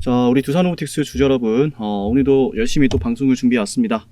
자, 우리 두산 로보틱스 주주 여러분, 어, 오늘도 열심히 또 방송을 준비해 왔습니다.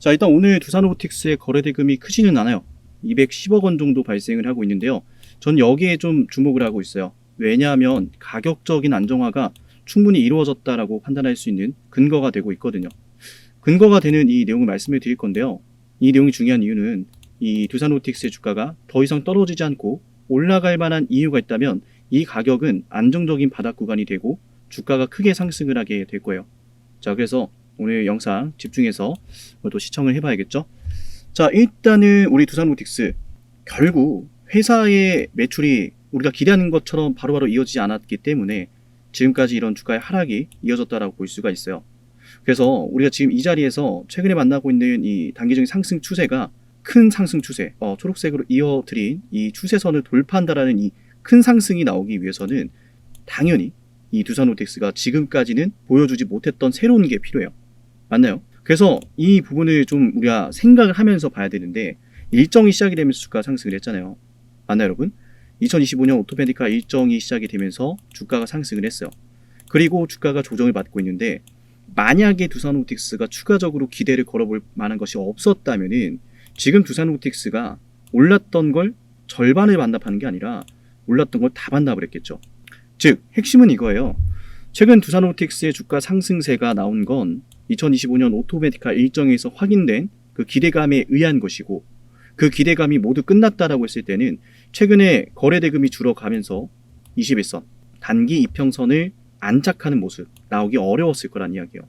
자, 일단 오늘 두산 로보틱스의 거래 대금이 크지는 않아요. 210억 원 정도 발생을 하고 있는데요. 전 여기에 좀 주목을 하고 있어요. 왜냐하면 가격적인 안정화가 충분히 이루어졌다라고 판단할 수 있는 근거가 되고 있거든요. 근거가 되는 이 내용을 말씀을 드릴 건데요. 이 내용이 중요한 이유는 이 두산로보틱스의 주가가 더 이상 떨어지지 않고 올라갈 만한 이유가 있다면 이 가격은 안정적인 바닥 구간이 되고 주가가 크게 상승을 하게 될 거예요. 자, 그래서 오늘 영상 집중해서 또 시청을 해봐야겠죠. 자, 일단은 우리 두산로틱스 결국 회사의 매출이 우리가 기대하는 것처럼 바로 바로 이어지지 않았기 때문에 지금까지 이런 주가의 하락이 이어졌다라고 볼 수가 있어요. 그래서 우리가 지금 이 자리에서 최근에 만나고 있는 이 단기적인 상승 추세가 큰 상승 추세, 어, 초록색으로 이어드린 이 추세선을 돌파한다라는 이 큰 상승이 나오기 위해서는 당연히 이 두산로텍스가 지금까지는 보여주지 못했던 새로운 게 필요해요. 맞나요? 그래서 이 부분을 좀 우리가 생각을 하면서 봐야 되는데 일정이 시작이 되면서 주가 상승을 했잖아요. 맞나요, 여러분? 2025년 오토메디카 일정이 시작이 되면서 주가가 상승을 했어요. 그리고 주가가 조정을 받고 있는데 만약에 두산로틱스가 추가적으로 기대를 걸어볼 만한 것이 없었다면은 지금 두산로틱스가 올랐던 걸 절반을 반납하는 게 아니라 올랐던 걸 다 반납을 했겠죠. 즉 핵심은 이거예요. 최근 두산로틱스의 주가 상승세가 나온 건 2025년 오토메디카 일정에서 확인된 그 기대감에 의한 것이고 그 기대감이 모두 끝났다라고 했을 때는 최근에 거래 대금이 줄어가면서 21선 단기 이평선을 안착하는 모습 나오기 어려웠을 거란 이야기예요.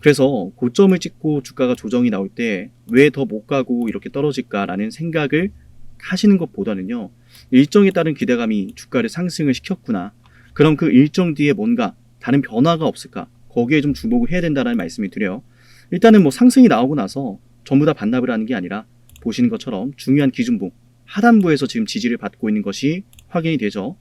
그래서 고점을 찍고 주가가 조정이 나올 때 왜 더 못 가고 이렇게 떨어질까라는 생각을 하시는 것보다는요. 일정에 따른 기대감이 주가를 상승을 시켰구나. 그럼 그 일정 뒤에 뭔가 다른 변화가 없을까? 거기에 좀 주목을 해야 된다는 말씀을 드려요. 일단은 뭐 상승이 나오고 나서 전부 다 반납을 하는 게 아니라 보시는 것처럼 중요한 기준부 하단부에서 지금 지지를 받고 있는 것이 확인이 되죠.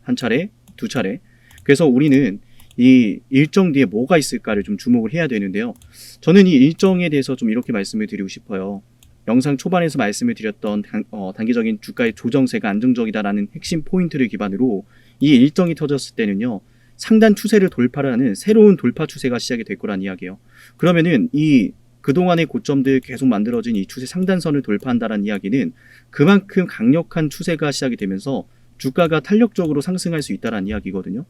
한 차례, 두 차례. 그래서 우리는 이 일정 뒤에 뭐가 있을까를 좀 주목을 해야 되는데요. 저는 이 일정에 대해서 좀 이렇게 말씀을 드리고 싶어요. 영상 초반에서 말씀을 드렸던 단, 어, 단기적인 주가의 조정세가 안정적이다라는 핵심 포인트를 기반으로 이 일정이 터졌을 때는요. 상단 추세를 돌파를 하는 새로운 돌파 추세가 시작이 될 거란 이야기예요. 그러면은 이 그동안의 고점들 계속 만들어진 이 추세 상단선을 돌파한다는 이야기는 그만큼 강력한 추세가 시작이 되면서 주가가 탄력적으로 상승할 수 있다는 이야기거든요.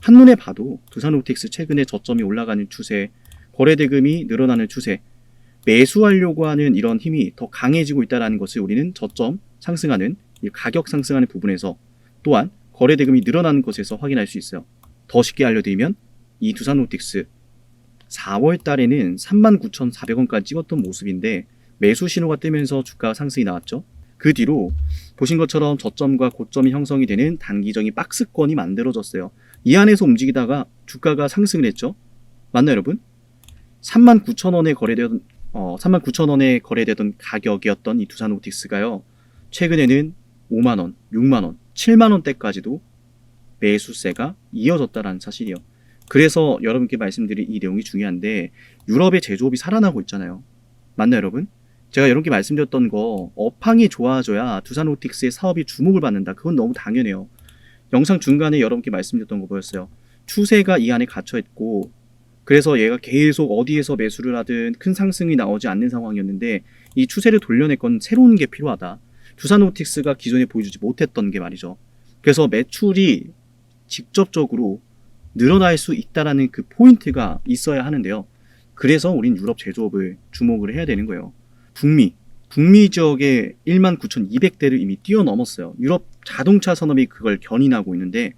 한눈에 봐도 두산로틱스 최근에 저점이 올라가는 추세, 거래 대금이 늘어나는 추세, 매수하려고 하는 이런 힘이 더 강해지고 있다는 것을 우리는 저점 상승하는 가격 상승하는 부분에서 또한 거래 대금이 늘어나는 것에서 확인할 수 있어요. 더 쉽게 알려드리면 이 두산로틱스 4월 달에는 39,400원까지 찍었던 모습인데 매수 신호가 뜨면서 주가 상승이 나왔죠. 그 뒤로 보신 것처럼 저점과 고점이 형성이 되는 단기적인 박스권이 만들어졌어요. 이 안에서 움직이다가 주가가 상승을 했죠. 맞나요, 여러분? 39,000원에 거래되던 어, 39,000원에 거래되던 가격이었던 이 두산 오틱스가요. 최근에는 5만 원, 6만 원, 7만 원대까지도 매수세가 이어졌다라는 사실이요. 그래서 여러분께 말씀드린 이 내용이 중요한데 유럽의 제조업이 살아나고 있잖아요. 맞나요, 여러분? 제가 여러분께 말씀드렸던 거 업황이 좋아져야 두산 오틱스의 사업이 주목을 받는다. 그건 너무 당연해요. 영상 중간에 여러분께 말씀드렸던 거 보였어요. 추세가 이 안에 갇혀 있고 그래서 얘가 계속 어디에서 매수를 하든 큰 상승이 나오지 않는 상황이었는데 이 추세를 돌려낼 건 새로운 게 필요하다. 두산오틱스가 기존에 보여주지 못했던 게 말이죠. 그래서 매출이 직접적으로 늘어날 수 있다라는 그 포인트가 있어야 하는데요. 그래서 우린 유럽 제조업을 주목을 해야 되는 거예요. 북미, 북미 지역에 19,200대를 이미 뛰어넘었어요. 유럽 자동차 산업이 그걸 견인하고 있는데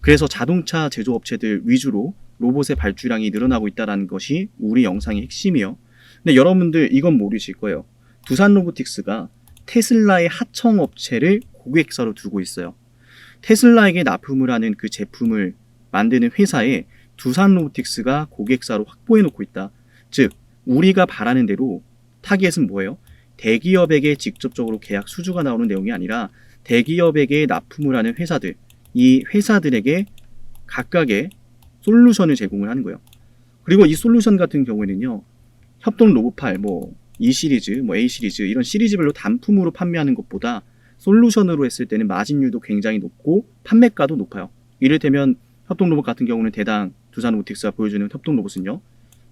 그래서 자동차 제조업체들 위주로 로봇의 발주량이 늘어나고 있다는 것이 우리 영상의 핵심이요. 근데 여러분들 이건 모르실 거예요. 두산 로보틱스가 테슬라의 하청 업체를 고객사로 두고 있어요. 테슬라에게 납품을 하는 그 제품을 만드는 회사에 두산 로보틱스가 고객사로 확보해 놓고 있다. 즉, 우리가 바라는 대로 타겟은 뭐예요? 대기업에게 직접적으로 계약 수주가 나오는 내용이 아니라 대기업에게 납품을 하는 회사들, 이 회사들에게 각각의 솔루션을 제공을 하는 거예요. 그리고 이 솔루션 같은 경우에는요, 협동 로봇팔, 뭐, E 시리즈, 뭐 A 시리즈, 이런 시리즈별로 단품으로 판매하는 것보다 솔루션으로 했을 때는 마진율도 굉장히 높고 판매가도 높아요. 이를테면 협동 로봇 같은 경우는 대당 두산 로보틱스가 보여주는 협동 로봇은요.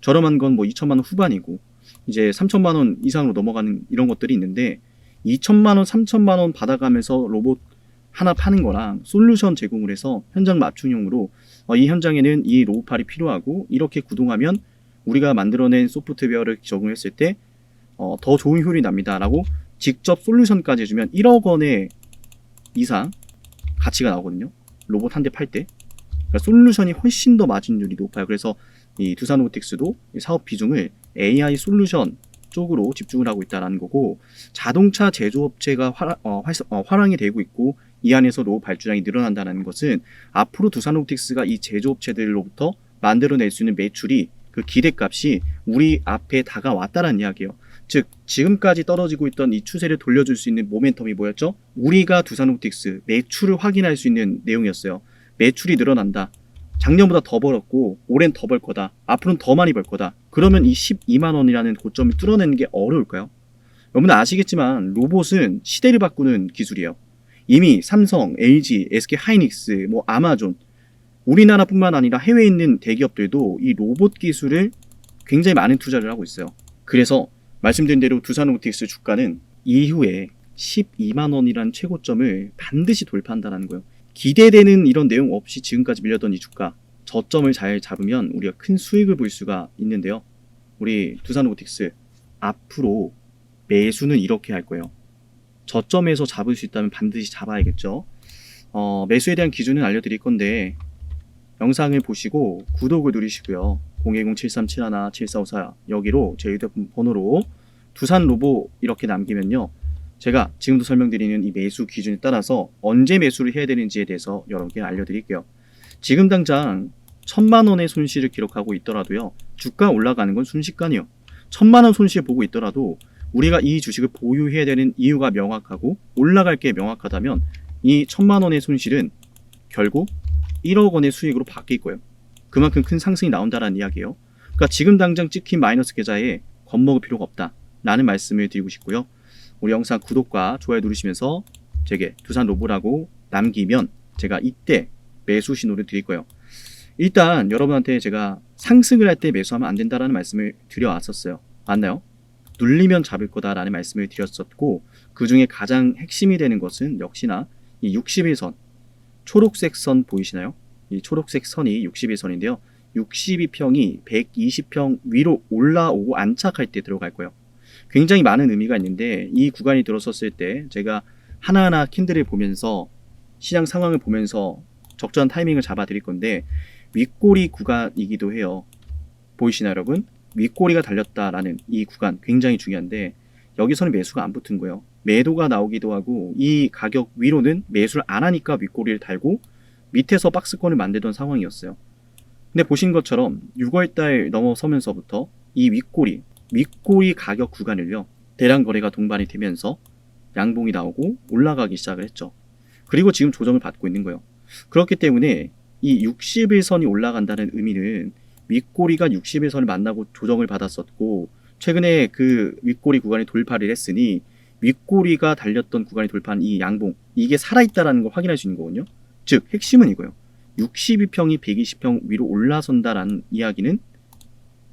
저렴한 건 뭐 2천만 원 후반이고 이제 3천만 원 이상으로 넘어가는 이런 것들이 있는데 2천만 원, 3천만 원 받아가면서 로봇 하나 파는 거랑 솔루션 제공을 해서 현장 맞춤형으로 어, 이 현장에는 이 로봇팔이 필요하고 이렇게 구동하면 우리가 만들어낸 소프트웨어를 적용했을 때 어, 더 좋은 효율이 납니다라고 직접 솔루션까지 해주면 1억 원의 이상 가치가 나오거든요. 로봇 한 대 팔 때. 그러니까 솔루션이 훨씬 더 마진율이 높아요. 그래서 이 두산 로보틱스도 이 사업 비중을 AI 솔루션 쪽으로 집중을 하고 있다는 거고 자동차 제조업체가 활, 어, 활, 어, 되고 있고 이 안에서 로봇 발주량이 늘어난다는 것은 앞으로 두산 로보틱스가 이 제조업체들로부터 만들어낼 수 있는 매출이 그 기대값이 우리 앞에 다가왔다는 이야기예요. 즉 지금까지 떨어지고 있던 이 추세를 돌려줄 수 있는 모멘텀이 뭐였죠? 우리가 두산 로보틱스 매출을 확인할 수 있는 내용이었어요. 매출이 늘어난다. 작년보다 더 벌었고 올해는 더 벌 거다. 앞으로는 더 많이 벌 거다. 그러면 이 12만 원이라는 고점을 뚫어내는 게 어려울까요? 여러분 아시겠지만 로봇은 시대를 바꾸는 기술이에요. 이미 삼성, LG, SK 하이닉스, 뭐 아마존 우리나라뿐만 아니라 해외에 있는 대기업들도 이 로봇 기술을 굉장히 많은 투자를 하고 있어요. 그래서 말씀드린 대로 두산 로보틱스 주가는 이후에 12만 원이라는 최고점을 반드시 돌파한다는 거예요. 기대되는 이런 내용 없이 지금까지 밀렸던 이 주가 저점을 잘 잡으면 우리가 큰 수익을 볼 수가 있는데요. 우리 두산 로보틱스 앞으로 매수는 이렇게 할 거예요. 저점에서 잡을 수 있다면 반드시 잡아야겠죠. 어, 매수에 대한 기준은 알려드릴 건데 영상을 보시고 구독을 누르시고요. 010-7371-7454 여기로 제 휴대폰 번호로 두산 로보 이렇게 남기면요. 제가 지금도 설명드리는 이 매수 기준에 따라서 언제 매수를 해야 되는지에 대해서 여러분께 알려드릴게요. 지금 당장 천만 원의 손실을 기록하고 있더라도요. 주가 올라가는 건 순식간이요. 천만 원 손실 보고 있더라도 우리가 이 주식을 보유해야 되는 이유가 명확하고 올라갈 게 명확하다면 이 천만 원의 손실은 결국 1억 원의 수익으로 바뀔 거예요. 그만큼 큰 상승이 나온다라는 이야기예요. 그러니까 지금 당장 찍힌 마이너스 계좌에 겁먹을 필요가 없다. 라는 말씀을 드리고 싶고요. 우리 영상 구독과 좋아요 누르시면서 제게 두산 로보라고 남기면 제가 이때 매수 신호를 드릴 거예요. 일단 여러분한테 제가 상승을 할 때 매수하면 안 된다라는 말씀을 드려왔었어요. 맞나요? 눌리면 잡을 거다라는 말씀을 드렸었고 그 중에 가장 핵심이 되는 것은 역시나 이 61선 초록색 선 보이시나요? 이 초록색 선이 61선인데요. 62평이 120평 위로 올라오고 안착할 때 들어갈 거예요. 굉장히 많은 의미가 있는데 이 구간이 들어섰을 때 제가 하나하나 캔들을 보면서 시장 상황을 보면서 적절한 타이밍을 잡아 드릴 건데 윗꼬리 구간이기도 해요. 보이시나요, 여러분? 윗꼬리가 달렸다라는 이 구간 굉장히 중요한데 여기서는 매수가 안 붙은 거예요. 매도가 나오기도 하고 이 가격 위로는 매수를 안 하니까 윗꼬리를 달고 밑에서 박스권을 만들던 상황이었어요. 근데 보신 것처럼 6월달 넘어서면서부터 이 윗꼬리, 윗꼬리 가격 구간을요. 대량 거래가 동반이 되면서 양봉이 나오고 올라가기 시작을 했죠. 그리고 지금 조정을 받고 있는 거예요. 그렇기 때문에 이 60일선이 올라간다는 의미는 윗꼬리가 60일선을 만나고 조정을 받았었고 최근에 그 윗꼬리 구간이 돌파를 했으니 윗꼬리가 달렸던 구간이 돌파한 이 양봉 이게 살아있다라는 걸 확인할 수 있는 거거든요. 즉 핵심은 이거예요. 62평이 120평 위로 올라선다라는 이야기는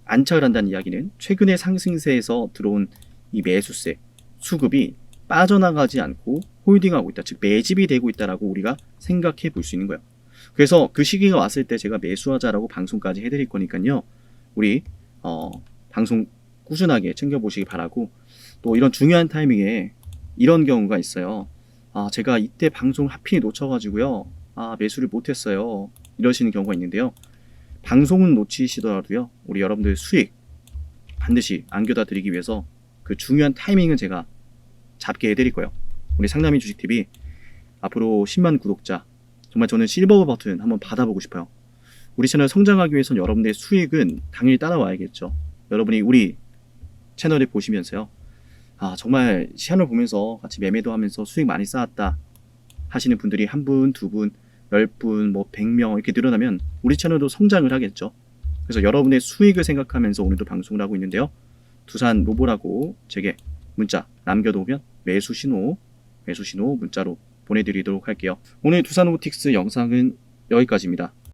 안착을 한다는 이야기는 최근의 상승세에서 들어온 이 매수세 수급이 빠져나가지 않고 홀딩하고 있다. 즉 매집이 되고 있다라고 우리가 생각해 볼 수 있는 거예요. 그래서 그 시기가 왔을 때 제가 매수하자라고 방송까지 해드릴 거니까요. 우리 어, 방송 꾸준하게 챙겨보시기 바라고 또 이런 중요한 타이밍에 이런 경우가 있어요. 아 제가 이때 방송 하필 놓쳐가지고요. 아 매수를 못했어요. 이러시는 경우가 있는데요. 방송은 놓치시더라도요. 우리 여러분들 수익 반드시 안겨다 드리기 위해서 그 중요한 타이밍은 제가 잡게 해드릴 거예요. 우리 상남이 주식TV 앞으로 10만 구독자 정말 저는 실버 버튼 한번 받아보고 싶어요. 우리 채널 성장하기 위해선 여러분들의 수익은 당연히 따라와야겠죠. 여러분이 우리 채널을 보시면서요. 아, 정말 시간을 보면서 같이 매매도 하면서 수익 많이 쌓았다 하시는 분들이 한 분, 두 분, 열 분, 뭐 100명 이렇게 늘어나면 우리 채널도 성장을 하겠죠. 그래서 여러분의 수익을 생각하면서 오늘도 방송을 하고 있는데요. 두산 로보라고 제게 문자 남겨놓으면 매수 신호, 매수 신호 문자로 보내드리도록 할게요. 오늘 두산 로보틱스 영상은 여기까지입니다.